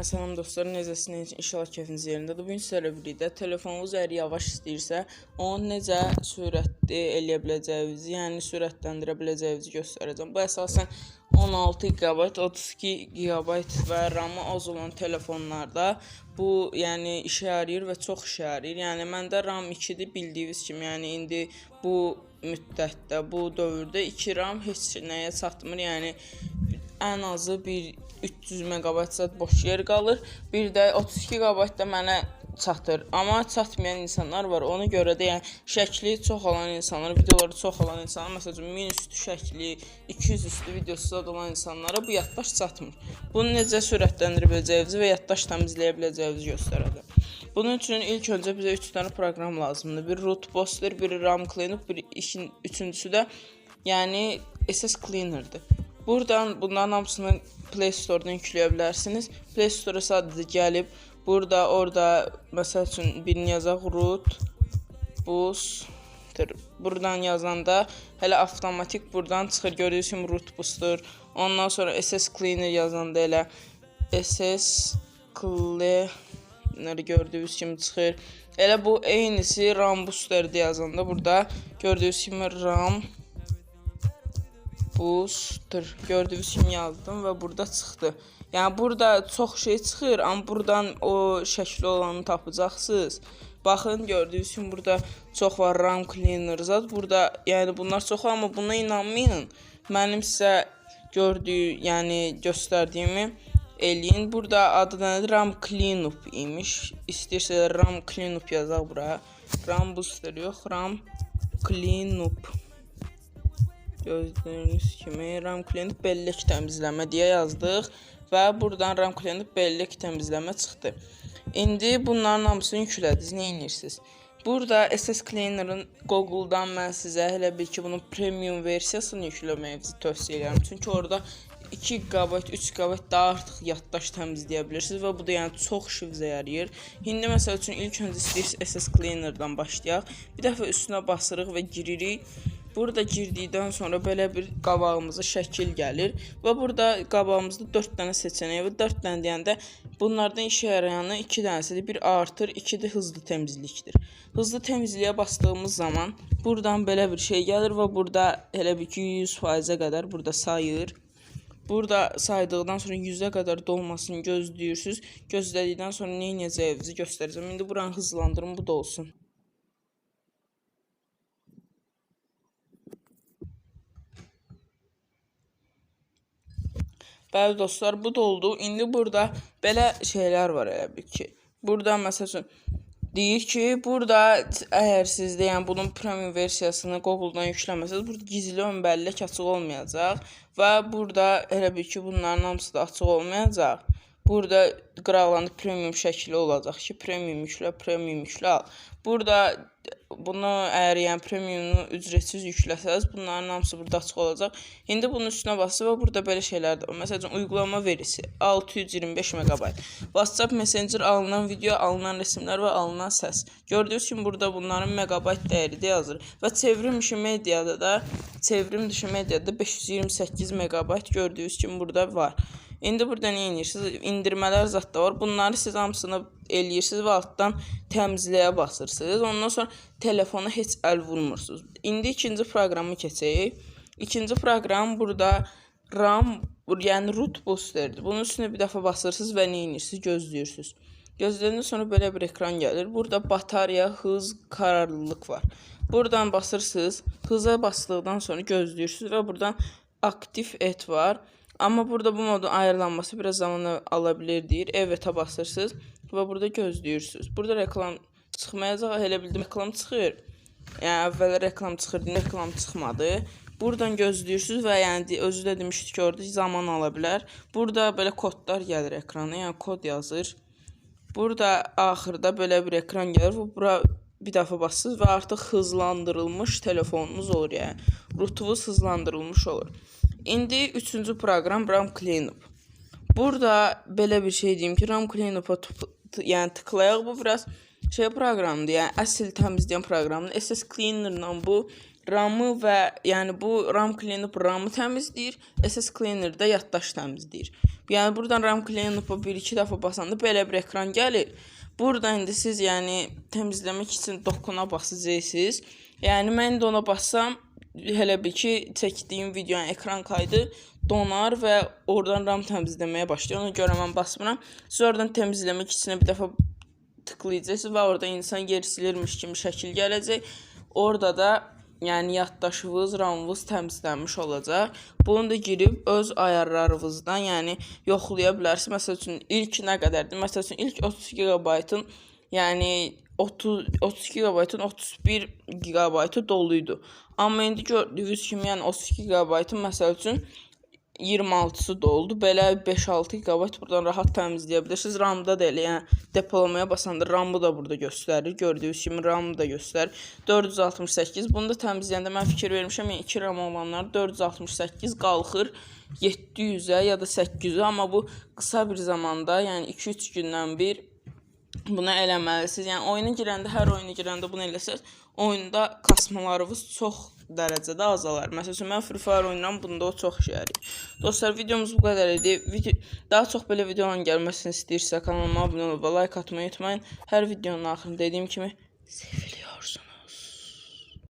Cümleten salam dostlar, necəsiniz? İnşallah keyfiniz yerindədir. Bu gün sizlərlə birlikdə telefonunuz əgər yavaş istəyirsə, onu necə sürətli eləyə biləcəyinizi, yəni sürətləndirə biləcəyinizi göstərəcəm. Bu əsasən 16 GB, 32 GB və RAM-ı az olan telefonlarda bu yəni işə yarayır və çox işə yarayır. Yəni məndə RAM 2-dir bildiyiniz kimi. Yəni indi bu müddətdə, bu dövrdə 2 RAM heç nəyə çatmır. Yəni ən azı bir 300 meqabayt zət boş yer qalır. Bir də 32 GB da mənə çatır. Amma çatmayan insanlar var. Ona görə də yəni şəkli çox olan insanlar, videoları çox olan insanlar, məsələn 1000 üstü şəkli, 200 üstü videosu zad olan insanlara bu yaddaş çatmır. Bunu necə sürətləndirə biləcəyinizi və yaddaş təmizləyə biləcəyinizi göstərəcəm. Bunun üçün ilk öncə bizə 3 dənə proqram lazımdır. Bir root booster, biri RAM cleanup, bir işin üçüncüsü də yəni SS cleaner'dır. Buradan bunların hamısını Play Store-dan yükləyə bilərsiniz. Play Store-a sadəcə gəlib burada, orada məsəl üçün birini yazaq root booster. Buradan yazanda hələ avtomatik buradan çıxır. Görürsünüz kimi root booster. Ondan sonra SS cleaner yazanda elə SS cleaner gördüyünüz kimi çıxır. Elə bu eynisi RAM booster yazanda burada gördüyünüz kimi RAM booster gördüyünüz kimi yazdım və burada çıxdı. Yəni burada çox şey çıxır, amma buradan o şəkli olanı tapacaqsınız. Baxın gördüyünüz kimi burada çox var RAM cleaner zad. Burada yəni bunlar çox amma buna inanmayın. Mənim sizə gördüyü, yəni göstərdiyimi eləyin. Burada adı nədir? RAM cleanup imiş. İstəyirsələr RAM cleanup yazaq bura. RAM booster yox, RAM cleanup. Gördüyünüz kimi RAM cleanup bellek təmizləmə deyə yazdıq və buradan RAM cleanup bellek təmizləmə çıxdı. İndi bunların hamısını yüklədiniz. Nə edirsiniz? Burada SS Cleaner-ın Google-dan mən sizə elə bil ki, bunun premium versiyasını yükləməyinizi tövsiyə edirəm. Çünki orada 2 GB, 3 GB daha artıq yaddaş təmizləyə bilirsiniz və bu da yəni çox işinizə yarayır. İndi məsəl üçün ilk öncə istəyirsiniz SS Cleaner-dan başlayaq. Bir dəfə üstünə basırıq və giririk. Burada girdikdən sonra belə bir qabağımıza şəkil gəlir və burada qabağımızda 4 dənə seçenek və 4 dənə deyəndə bunlardan işə yarayanı 2 dənəsidir. Bir artır, 2 də hızlı təmizlikdir. Hızlı təmizliyə bastığımız zaman buradan belə bir şey gəlir və burada elə bir ki 100%-ə qədər burada sayır. Burada saydıqdan sonra 100-ə qədər dolmasını gözləyirsiniz. Gözlədikdən sonra nə edəcəyinizi göstərəcəm. İndi buranı hızlandırım, bu da olsun. Bəli dostlar, bu da oldu. İndi burada belə şeylər var elə bil ki. Burada məsəl üçün deyir ki, burada əgər sizdə yəni bunun premium versiyasını Google-dan yükləməsəz, burada gizli ön bellək açıq olmayacaq və burada elə bil ki, bunların hamısı da açıq olmayacaq. Burada qıraqlandı premium şəkli olacaq ki, premium yüklə, premium yüklə al. Burada bunu əgər yəni premiumunu ücretsiz yükləsəz, bunların hamısı burada açıq olacaq. İndi bunun üstünə basıb burada belə şeylər də var. Məsələn, uygulama verisi 625 MB. WhatsApp Messenger alınan video, alınan resimlər və alınan səs. Gördüyünüz kimi burada bunların megabayt dəyəri də yazır və çevrim işi mediada da çevrim dışı mediada 528 MB gördüyünüz kimi burada var. İndi burada nə edirsiniz? İndirmələr zad da var. Bunları siz hamısını eləyirsiniz və altdan təmizləyə basırsınız. Ondan sonra telefona heç əl vurmursunuz. İndi ikinci proqramı keçək. İkinci proqram burada RAM, yəni root boosterdir. Bunun üstünə bir dəfə basırsınız və nə edirsiniz? Gözləyirsiniz. Gözləyəndən sonra belə bir ekran gəlir. Burada batarya, hız, qararlılıq var. Buradan basırsınız. Hıza basdıqdan sonra gözləyirsiniz və buradan aktiv et var. Amma burada bu modun ayarlanması biraz zaman ala bilər deyir. Evet-ə basırsınız və burada gözləyirsiniz. Burada reklam çıxmayacaq. Elə bildim reklam çıxır. Yəni əvvəl reklam çıxırdı, reklam çıxmadı. Buradan gözləyirsiniz və yəni özü də demişdi ki, orada zaman ala bilər. Burada belə kodlar gəlir ekrana, yəni kod yazır. Burada axırda belə bir ekran gəlir və bura bir dəfə basırsınız və artıq hızlandırılmış telefonunuz olur, yəni rutunuz hızlandırılmış olur. İndi üçüncü proqram RAM Cleanup. Burada belə bir şey deyim ki, RAM Cleanup-a yəni tıklayaq bu biraz şey proqramdır. Yəni əsl təmizləyən proqramdır. SS Cleaner-la bu RAM-ı və yəni bu RAM cleanup RAM-ı təmizləyir, SS cleaner də yaddaş təmizləyir. Yəni buradan RAM cleanup-a 1-2 dəfə basanda belə bir ekran gəlir. Burada indi siz yəni təmizləmək üçün dokuna basacaqsınız. Yəni mən də ona bassam hələ bir ki çəkdiyim videonun ekran kaydı donar və oradan RAM təmizləməyə başlayır. Ona görə mən basmıram. Siz oradan təmizləmək üçün bir dəfə tıklayacaqsınız və orada insan yer silirmiş kimi şəkil gələcək. Orada da yəni yaddaşınız, RAM-ınız təmizlənmiş olacaq. Bunu da girib öz ayarlarınızdan, yəni yoxlaya bilərsiniz. Məsəl üçün ilk nə qədərdir? Məsəl üçün ilk 32 GB-ın, yəni 30 32 GB-ın 31 GB-ı doluydu. Amma indi gördüyünüz kimi, yəni 32 GB-ın məsəl üçün 26-sı doldu. Belə 5-6 GB buradan rahat təmizləyə bilirsiniz. RAM-da da elə, yəni depolamaya basanda RAM-ı da burada göstərir. Gördüyünüz kimi RAM-ı da göstərir. 468. Bunu da təmizləyəndə mən fikir vermişəm, yəni 2 RAM olanlar 468 qalxır 700-ə ya da 800-ə, amma bu qısa bir zamanda, yəni 2-3 gündən bir bunu eləməlisiniz. Yəni oyuna girəndə, hər oyuna girəndə bunu eləsəz, oyunda kasmalarınız çox dərəcədə azalar. Məsəl üçün mən Free Fire oynayıram, bunda o çox işə yarayır. Dostlar, videomuz bu qədər idi. Video daha çox belə videoların gəlməsini istəyirsə kanalıma abunə olub like atmayı unutmayın. Hər videonun axırında dediyim kimi sevirəm.